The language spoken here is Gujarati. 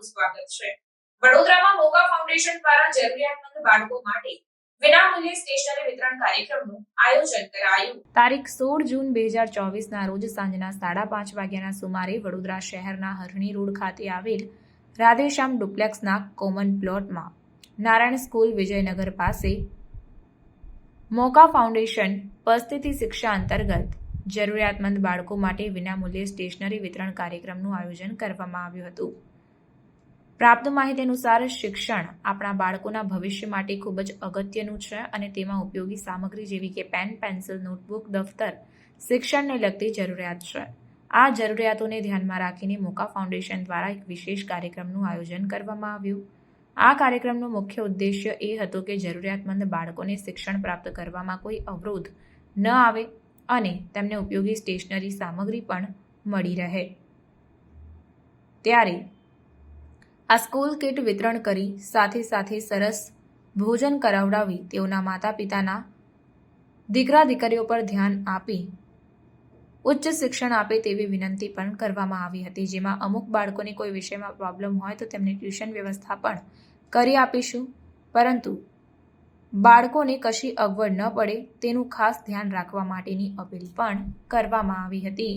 સ્વાગત છે. વડોદરામાં મોગા ફાઉન્ડેશન દ્વારા જરૂરિયાતમંદ બાળકો માટે વડોદરા શહેરના હરણી રોડ ખાતે આવેલ રાધેશ્યામ ડુપ્લેક્સના કોમન પ્લોટમાં નારાયણ સ્કૂલ વિજયનગર પાસે મોકા ફાઉન્ડેશન પરિસ્થિતિ શિક્ષા અંતર્ગત જરૂરિયાતમંદ બાળકો માટે વિનામૂલ્યે સ્ટેશનરી વિતરણ કાર્યક્રમનું આયોજન કરવામાં આવ્યું હતું. પ્રાપ્ત માહિતી અનુસાર શિક્ષણ આપણા બાળકોના ભવિષ્ય માટે ખૂબ જ અગત્યનું છે અને તેમાં ઉપયોગી સામગ્રી જેવી કે પેન, પેન્સિલ, નોટબુક, દફતર શિક્ષણને લગતી જરૂરિયાત છે. આ જરૂરિયાતોને ધ્યાનમાં રાખીને મોકા ફાઉન્ડેશન દ્વારા એક વિશેષ કાર્યક્રમનું આયોજન કરવામાં આવ્યું. આ કાર્યક્રમનો મુખ્ય ઉદ્દેશ્ય એ હતો કે જરૂરિયાતમંદ બાળકોને શિક્ષણ પ્રાપ્ત કરવામાં કોઈ અવરોધ ન આવે. અને તેમને ઉપયોગી સ્ટેશનરી સામગ્રી પણ મળી રહે. ત્યારે આ સ્કૂલ કિટ વિતરણ કરી સાથે સાથે સરસ ભોજન કરાવડાવી તેઓના માતા પિતાના દીકરા દીકરીઓ પર ધ્યાન આપી ઉચ્ચ શિક્ષણ આપે તેવી વિનંતી પણ કરવામાં આવી હતી. જેમાં અમુક બાળકોને કોઈ વિષયમાં પ્રોબ્લેમ હોય તો તેમને ટ્યુશન વ્યવસ્થા પણ કરી આપીશું. પરંતુ બાળકોને કશી અગવડ ન પડે તેનું ખાસ ધ્યાન રાખવા માટેની અપીલ પણ કરવામાં આવી હતી.